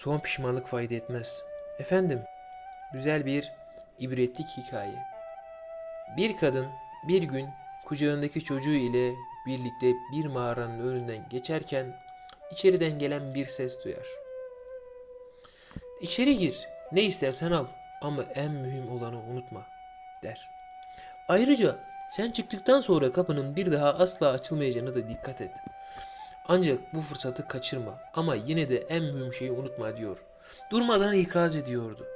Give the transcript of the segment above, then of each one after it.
Son pişmanlık fayda etmez. Efendim, güzel bir ibretlik hikaye. Bir kadın bir gün kucağındaki çocuğu ile birlikte bir mağaranın önünden geçerken içeriden gelen bir ses duyar. İçeri gir, ne istersen al ama en mühim olanı unutma der. Ayrıca sen çıktıktan sonra kapının bir daha asla açılmayacağına da dikkat et. Ancak bu fırsatı kaçırma ama yine de en mühim şeyi unutma diyor. Durmadan ikaz ediyordu.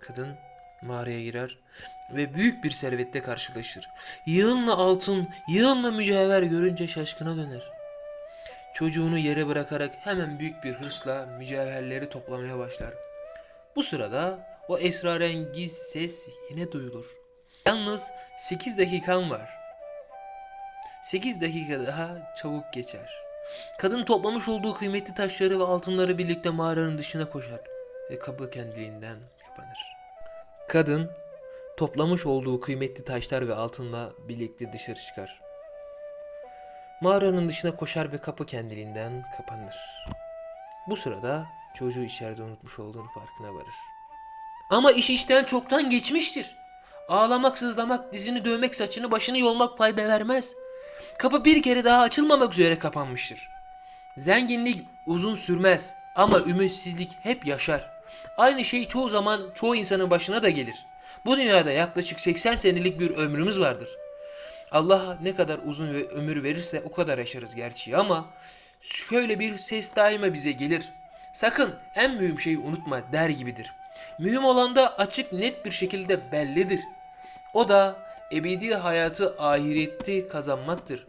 Kadın mağaraya girer ve büyük bir servette karşılaşır. Yığınla altın, yığınla mücevher görünce şaşkına döner. Çocuğunu yere bırakarak hemen büyük bir hırsla mücevherleri toplamaya başlar. Bu sırada o esrarengiz ses yine duyulur. Yalnız 8 dakikan var. 8 dakika daha çabuk geçer. Kadın toplamış olduğu kıymetli taşları ve altınları birlikte mağaranın dışına koşar ve kapı kendiliğinden kapanır. Kadın toplamış olduğu kıymetli taşlar ve altınla birlikte dışarı çıkar. Mağaranın dışına koşar ve kapı kendiliğinden kapanır. Bu sırada çocuğu içeride unutmuş olduğunu farkına varır. Ama iş işten çoktan geçmiştir. Ağlamak, sızlamak, dizini dövmek, saçını başını yolmak fayda vermez. Kapı bir kere daha açılmamak üzere kapanmıştır. Zenginlik uzun sürmez ama ümitsizlik hep yaşar. Aynı şey çoğu zaman çoğu insanın başına da gelir. Bu dünyada yaklaşık 80 senelik bir ömrümüz vardır. Allah ne kadar uzun ve ömür verirse o kadar yaşarız gerçi ama şöyle bir ses daima bize gelir. Sakın en mühim şeyi unutma der gibidir. Mühim olan da açık net bir şekilde bellidir. O da ebedi hayatı ahirette kazanmaktır.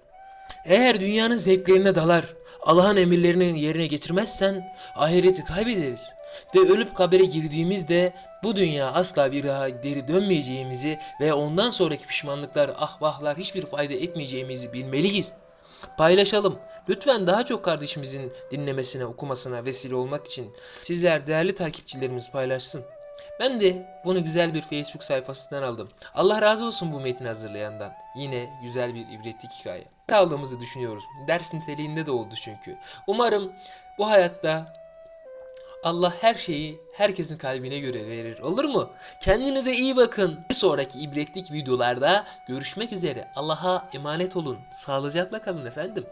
Eğer dünyanın zevklerine dalar, Allah'ın emirlerini yerine getirmezsen ahireti kaybederiz. Ve ölüp kabere girdiğimizde bu dünya asla bir daha geri dönmeyeceğimizi ve ondan sonraki pişmanlıklar, ahvahlar hiçbir fayda etmeyeceğimizi bilmeliyiz. Paylaşalım. Lütfen daha çok kardeşimizin dinlemesine, okumasına vesile olmak için sizler değerli takipçilerimiz paylaşsın. Ben de bunu güzel bir Facebook sayfasından aldım. Allah razı olsun bu metni hazırlayandan. Yine güzel bir ibretlik hikaye. Kaldığımızı düşünüyoruz. Ders niteliğinde de oldu çünkü. Umarım bu hayatta Allah her şeyi herkesin kalbine göre verir. Olur mu? Kendinize iyi bakın. Bir sonraki ibretlik videolarda görüşmek üzere. Allah'a emanet olun. Sağlıcakla kalın efendim.